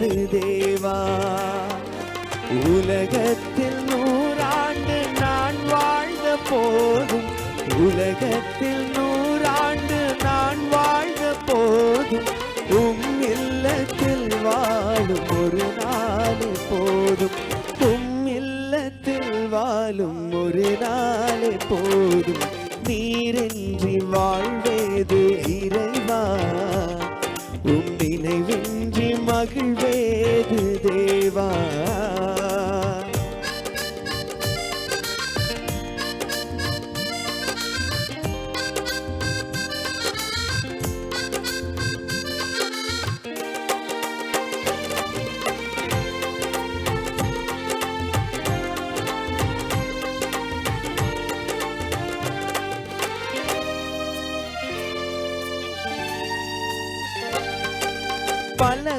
மகிழ்வேது தேவா. உலகத்தில் நூறாண்டு நான் வாழ்ந்த போதும் உலகத்தில் நூறாண்டு நான் வாழ்ந்த போதும் உம் இல்லத்தில் வாழும் ஒரு நாள் போதும் உம் இல்லத்தில் வாழும் ஒரு நாள் போதும். நீரின்றி வாழ்வேது இறைவா. உம் நினைவின் மகிழ்வேது.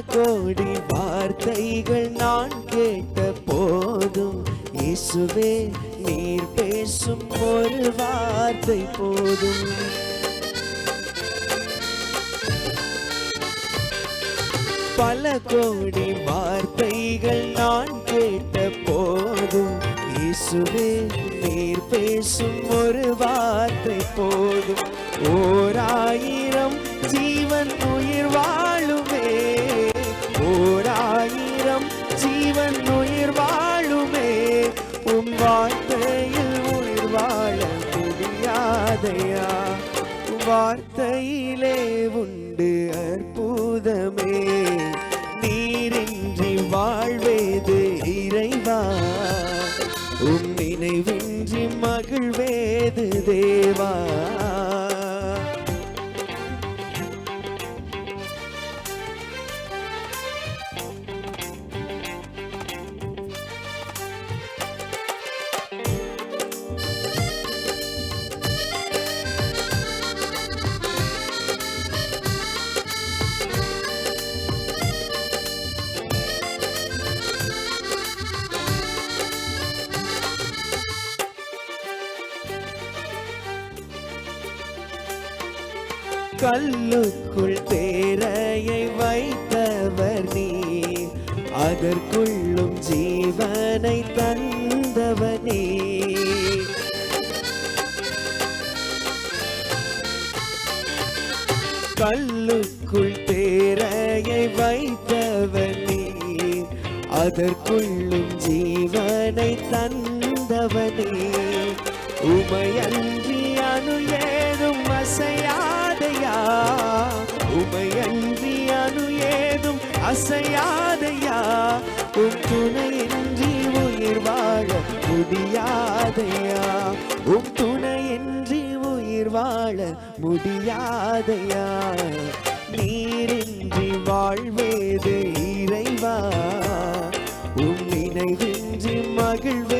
கோடி வார்த்தைகள் நான் கேட்ட போதும். இயேசுவே நீர் பேசும் ஒரு வார்த்தை போதும். பல கோடி வார்த்தைகள் நான் கேட்ட போதும். இயேசுவே நீர் பேசும் ஒரு வார்த்தை போதும். ஓர் ஆயிரம் ஜீவன் உயிர் வாழுமே வார்த்தையிலே உன் கல்லுக்குள் தேரையை வைத்தவர் நீ அதற்குள்ளும் ஜீவனை தந்தவனே. கல்லுக்குள் தேரையை வைத்தவர் நீ அதற்குள்ளும் ஜீவனை தந்தவனே. உமையன்றி அணு ஏதும் அசையார் அசையாதையா உமையன்றி அணு ஏதும் அசையாதையா? உம் துணையின்றி உயிர் வாழ முடியாதையா? உம் துணையின்றி உயிர் வாழ முடியாதையா? நீரின்றி வாழ்வேது இறைவா? உம் நினைவின்றி மகிழ்வேது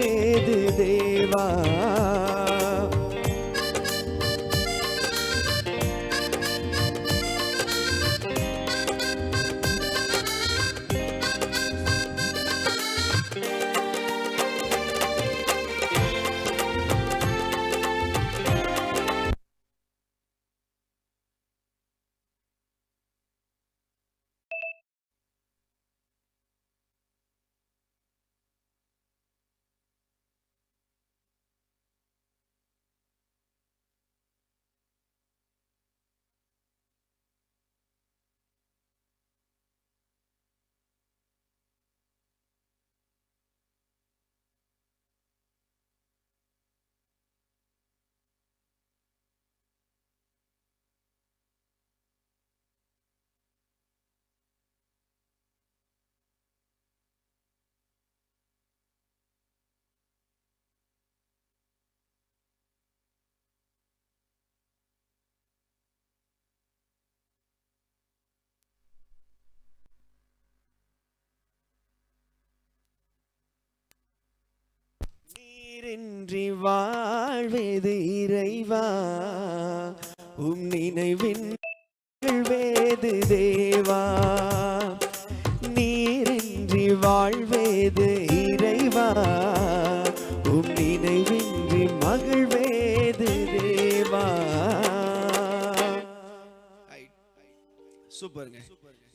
நீரின்றி வாழ்வேது இறைவா? உம் நினைவின் வேது தேவா? நீரின்றி வாழ்வேது இறைவா? உம் நினைவின்றி மகிழ்வேது தேவா? சூப்பருங்க.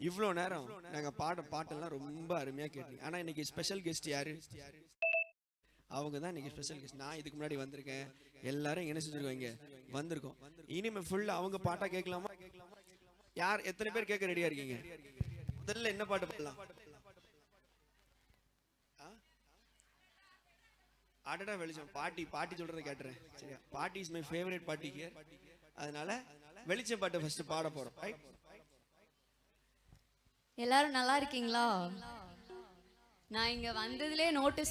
இவ்வளோ நேரம் நாங்க பாட பாட்டெல்லாம் ரொம்ப அருமையா கேட்டீங்க. ஆனா இன்னைக்கு ஸ்பெஷல் கெஸ்ட் யாரு? அவங்க தான் இன்னைக்கு ஸ்பெஷல் கெஸ்ட் நான் இதுக்கு முன்னாடி வந்திருக்கேன். எல்லாரும் என்ன செஞ்சிருக்காங்க வந்திருக்கோம். இனிமே ஃபுல்லா அவங்க பாட்டா கேட்கலாமா? யார் எத்தனை பேர் கேட்க ரெடியா இருக்கீங்க? முதல்ல என்ன பாட்டு பாடலாம்? அடடா வெளிச்சம். பாட்டி பாட்டி சொல்றதை கேட்டுறேன். சரியா? பாட்டி இஸ் மை ஃபேவரட் பாட்டி ஹியர் அதனால வெளிச்சம் பாட்டு ஃபர்ஸ்ட் பாட போறோம். எல்லாரும் நல்லா இருக்கீங்களா? நான் இங்க வந்ததுலேயே நோட்டீஸ்